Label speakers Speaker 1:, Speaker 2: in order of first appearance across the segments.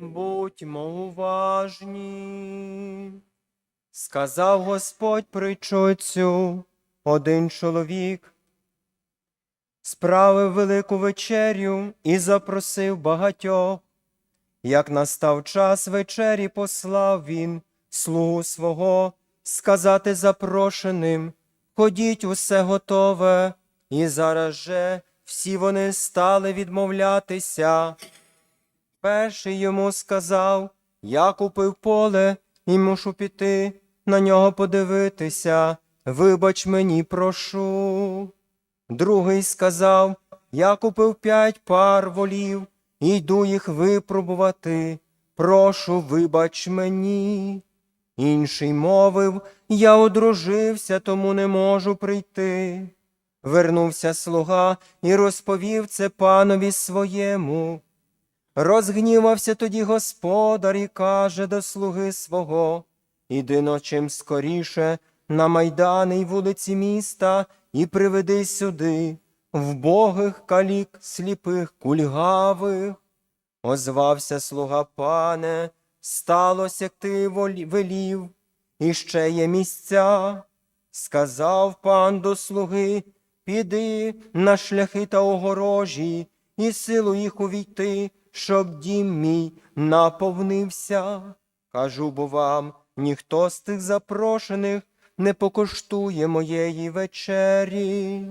Speaker 1: Будьмо уважні. Сказав Господь притчу цю, один чоловік справив велику вечерю і запросив багатьох. Як настав час вечері, послав він слугу свого сказати запрошеним, ходіть усе готове, і зараз же всі вони стали відмовлятися. Перший йому сказав, я купив поле і мушу піти на нього подивитися. Вибач мені, прошу. Другий сказав, я купив п'ять пар волів і йду їх випробувати. Прошу, вибач мені. Інший мовив, я одружився, тому не можу прийти. Вернувся слуга і розповів це панові своєму. Розгнівався тоді господар і каже до слуги свого Іди ночим скоріше на майдани й вулиці міста і приведи сюди вбогих калік, сліпих, кульгавих. Озвався слуга пане, сталося, як ти велів, і ще є місця. Сказав пан до слуги, піди на шляхи та огорожі, і силу їх увійти, щоб дім мій наповнився. Кажу бо вам, ніхто з тих запрошених не покуштує моєї вечері,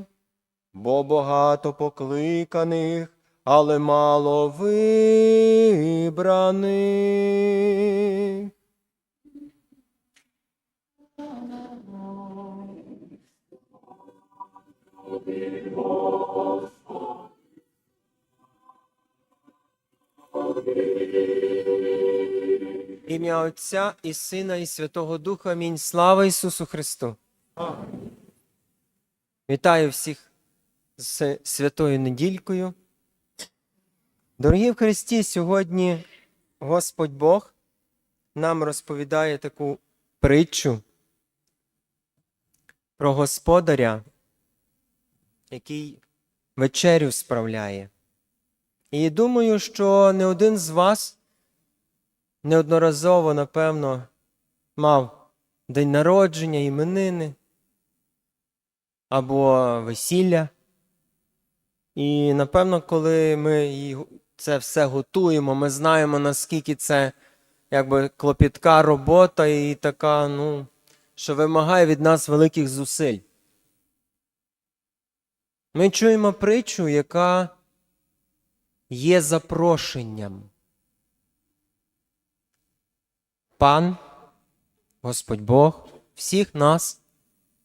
Speaker 1: бо багато покликаних, але мало вибраних. Ім'я Отця і Сина, і Святого Духа. Амінь. Слава Ісусу Христу. Вітаю всіх з святою недількою. Дорогі в Христі, сьогодні Господь Бог нам розповідає таку притчу про господаря, який вечерю справляє. І думаю, що не один з вас неодноразово, напевно, мав день народження, іменини або весілля. І напевно, коли ми це все готуємо, ми знаємо, наскільки це якби клопітка робота і така, ну, що вимагає від нас великих зусиль. Ми чуємо притчу, яка є запрошенням. Пан, Господь Бог, всіх нас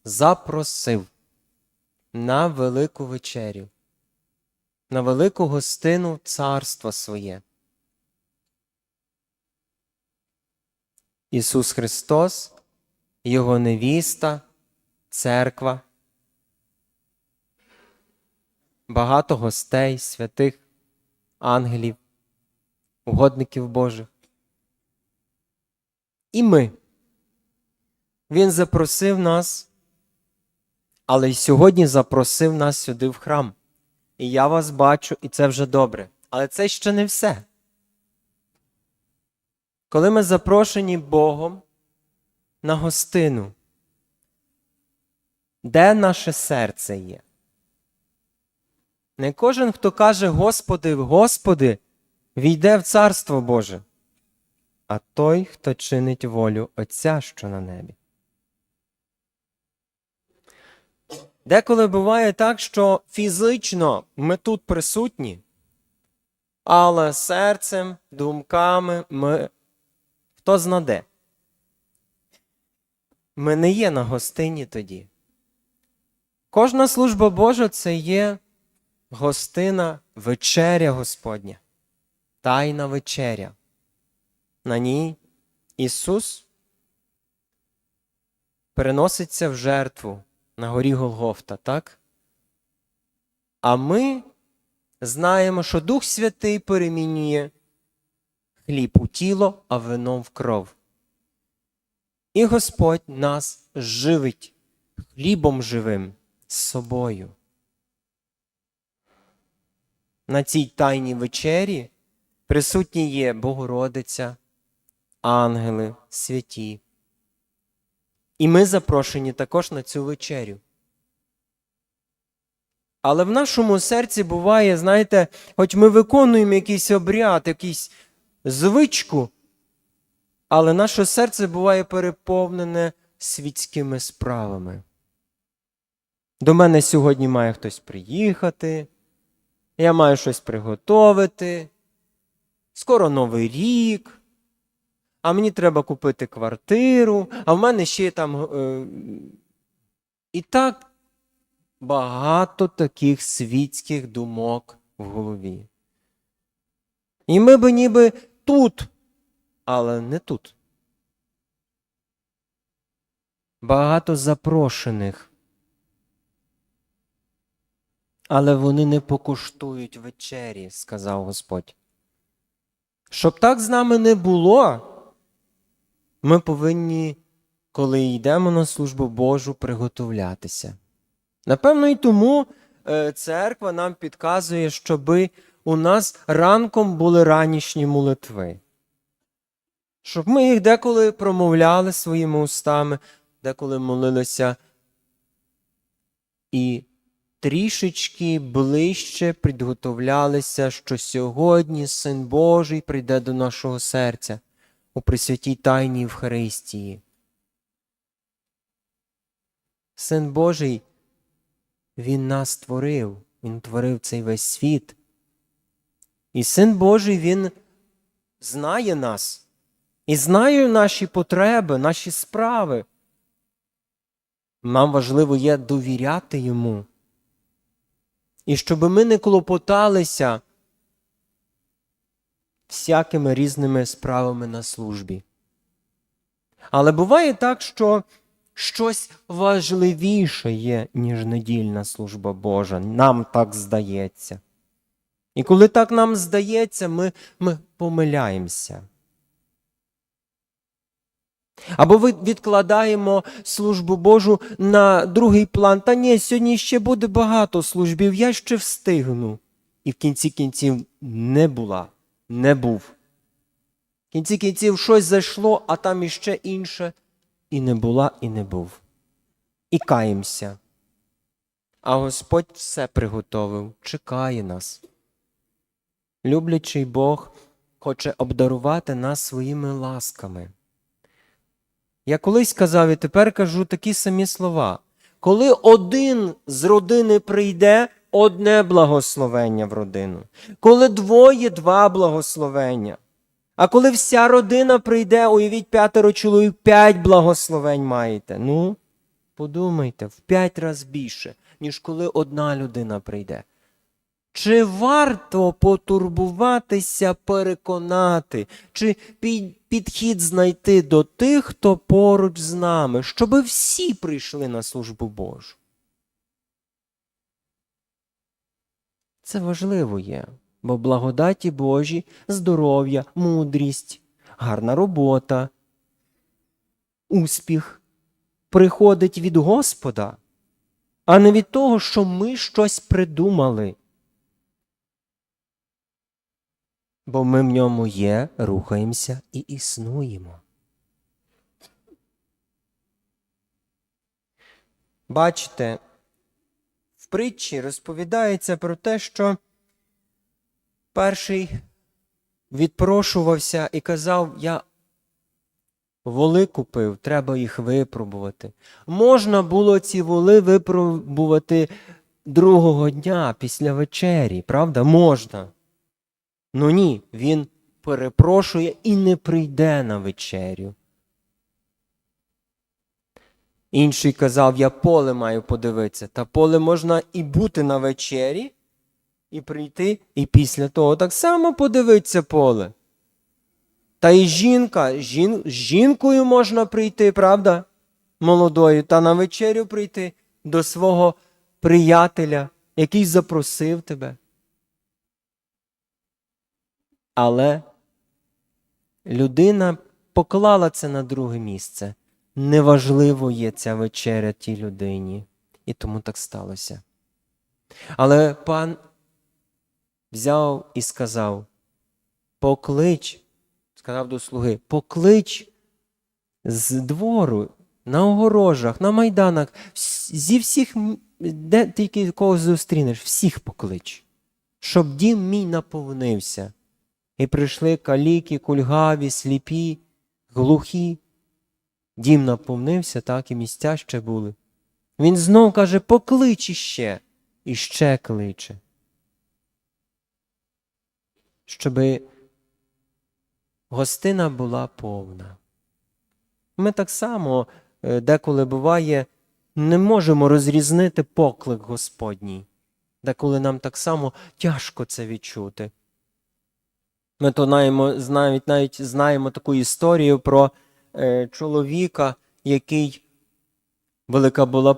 Speaker 1: запросив на велику вечерю, на велику гостину царства своє. Ісус Христос, Його невіста, церква, багато гостей, святих, ангелів, угодників Божих. І ми. Він запросив нас, але й сьогодні запросив нас сюди в храм. І я вас бачу, і це вже добре. Але це ще не все. Коли ми запрошені Богом на гостину, де наше серце є? Не кожен, хто каже Господи, Господи, війде в Царство Боже а той, хто чинить волю Отця, що на небі. Деколи буває так, що фізично ми тут присутні, але серцем, думками ми хто знаде. Ми не є на гостині тоді. Кожна служба Божа це є гостина вечеря Господня, тайна вечеря. На ній Ісус переноситься в жертву на горі Голгофта, так? А ми знаємо, що Дух Святий перемінює хліб у тіло, а вино в кров. І Господь нас живить хлібом живим з собою. На цій тайній вечері Присутні є Богородиця, ангели, святі. І ми запрошені також на цю вечерю. Але в нашому серці буває, знаєте, хоч ми виконуємо якийсь обряд, якийсь звичку, але наше серце буває переповнене світськими справами. До мене сьогодні має хтось приїхати, я маю щось приготовити. Скоро Новий рік, а мені треба купити квартиру, а в мене ще там. Е... І так багато таких світських думок в голові. І ми би ніби тут, але не тут. Багато запрошених. Але вони не покуштують вечері, сказав Господь. Щоб так з нами не було, ми повинні, коли йдемо на службу Божу, приготовлятися. Напевно, і тому е, церква нам підказує, щоби у нас ранком були ранішні молитви. Щоб ми їх деколи промовляли своїми устами, деколи молилися і трішечки ближче підготовлялися, що сьогодні Син Божий прийде до нашого серця у Пресвятій Тайні Євхаристії. Син Божий, Він нас створив, Він творив цей весь світ. І Син Божий, Він знає нас і знає наші потреби, наші справи. Нам важливо є довіряти йому. І щоб ми не клопоталися всякими різними справами на службі. Але буває так, що щось важливіше є, ніж недільна служба Божа. Нам так здається. І коли так нам здається, ми, ми помиляємося. Або відкладаємо службу Божу на другий план. Та ні, сьогодні ще буде багато службів, я ще встигну. І в кінці кінців не була, не був. В кінці кінців щось зайшло, а там іще інше. І не була, і не був. І каємося. А Господь все приготовив, чекає нас. Люблячий Бог хоче обдарувати нас своїми ласками. Я колись казав і тепер кажу такі самі слова. Коли один з родини прийде, одне благословення в родину. Коли двоє два благословення. А коли вся родина прийде, уявіть п'ятеро чоловік, п'ять благословень маєте. Ну, подумайте, в п'ять разів більше, ніж коли одна людина прийде. Чи варто потурбуватися, переконати, чи підхід знайти до тих, хто поруч з нами, щоб всі прийшли на службу Божу? Це важливо є, бо благодаті Божі, здоров'я, мудрість, гарна робота, успіх приходить від Господа, а не від того, що ми щось придумали. бо ми в ньому є, рухаємося і існуємо. Бачите, притчі розповідається про те, що перший відпрошувався і казав, я воли купив, треба їх випробувати. Можна було ці воли випробувати другого дня після вечері, правда? Можна. Ну ні, він перепрошує і не прийде на вечерю. Інший казав, я поле маю подивитися. Та поле можна і бути на вечері, і прийти, і після того так само подивитися поле. Та і жінка, жін, з жінкою можна прийти, правда? Молодою, та на вечерю прийти до свого приятеля, який запросив тебе. Але людина поклала це на друге місце. Неважливо є ця вечеря тій людині. І тому так сталося. Але пан взяв і сказав: поклич, сказав до слуги, поклич з двору, на огорожах, на майданах, зі всіх, де тільки кого зустрінеш, всіх поклич, щоб дім мій наповнився. І прийшли каліки, кульгаві, сліпі, глухі. Дім наповнився, так і місця ще були. Він знов каже, поклич іще, і ще кличе. Щоби гостина була повна. Ми так само, е, деколи буває, не можемо розрізнити поклик Господній, деколи нам так само тяжко це відчути. Ми то навіть, навіть знаємо таку історію про е, чоловіка, який велика була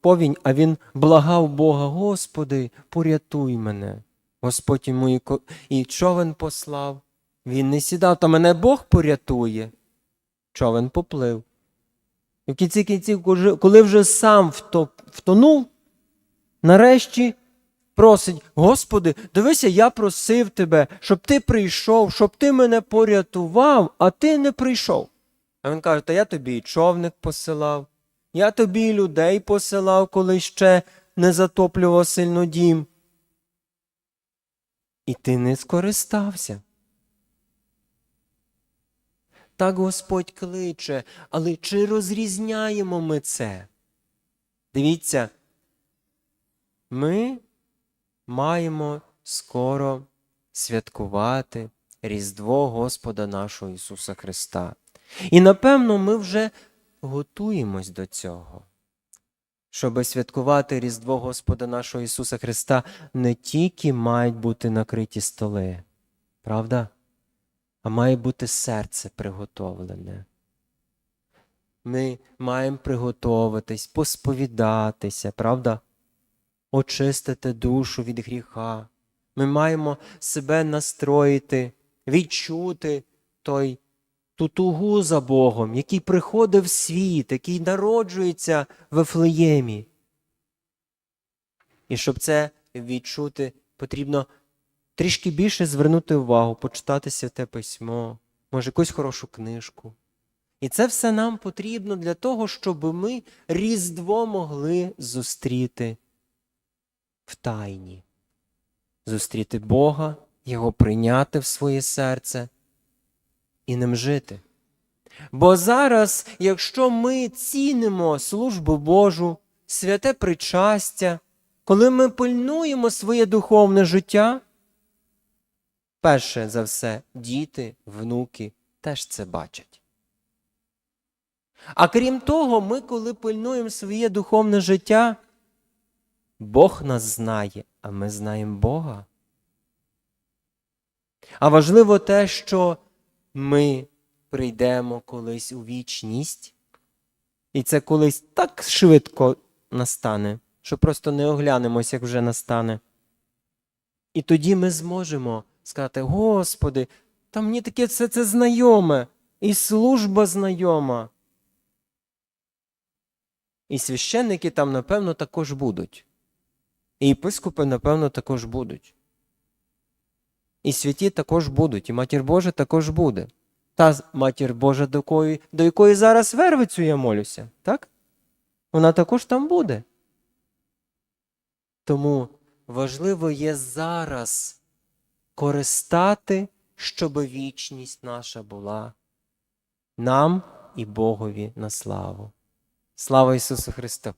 Speaker 1: повінь, а він благав Бога, Господи, порятуй мене. Господь йому і, човен послав. Він не сідав, та мене Бог порятує. Човен поплив. І в кінці кінців, коли вже сам втонув, нарешті просить: Господи, дивися, я просив тебе, щоб ти прийшов, щоб ти мене порятував, а ти не прийшов. А він каже: Та я тобі і човник посилав, я тобі і людей посилав, коли ще не затоплював сильно дім. І ти не скористався. Так Господь кличе, але чи розрізняємо ми це? Дивіться, ми маємо скоро святкувати Різдво Господа нашого Ісуса Христа. І напевно ми вже готуємось до цього. Щоби святкувати Різдво Господа нашого Ісуса Христа, не тільки мають бути накриті столи, правда? А має бути серце приготовлене. Ми маємо приготуватись, посповідатися, правда? Очистити душу від гріха. Ми маємо себе настроїти, відчути той, ту тугу за Богом, який приходить в світ, який народжується в Ефлеємі. І щоб це відчути, потрібно трішки більше звернути увагу, почитати святе письмо, може, якусь хорошу книжку. І це все нам потрібно для того, щоб ми Різдво могли зустріти в тайні, зустріти Бога, Його прийняти в своє серце і ним жити. Бо зараз, якщо ми цінимо службу Божу, святе причастя, коли ми пильнуємо своє духовне життя, перше за все, діти, внуки теж це бачать. А крім того, ми, коли пильнуємо своє духовне життя, Бог нас знає, а ми знаємо Бога. А важливо те, що ми прийдемо колись у вічність, і це колись так швидко настане, що просто не оглянемось, як вже настане. І тоді ми зможемо сказати: Господи, та мені таке все це знайоме, і служба знайома. І священники там, напевно, також будуть. І єпископи, напевно, також будуть. І святі також будуть, і матір Божа також буде. Та матір Божа, до якої, до якої зараз вервицю я молюся, так? Вона також там буде. Тому важливо є зараз користати, щоб вічність наша була нам і Богові на славу. Слава Ісусу Христу!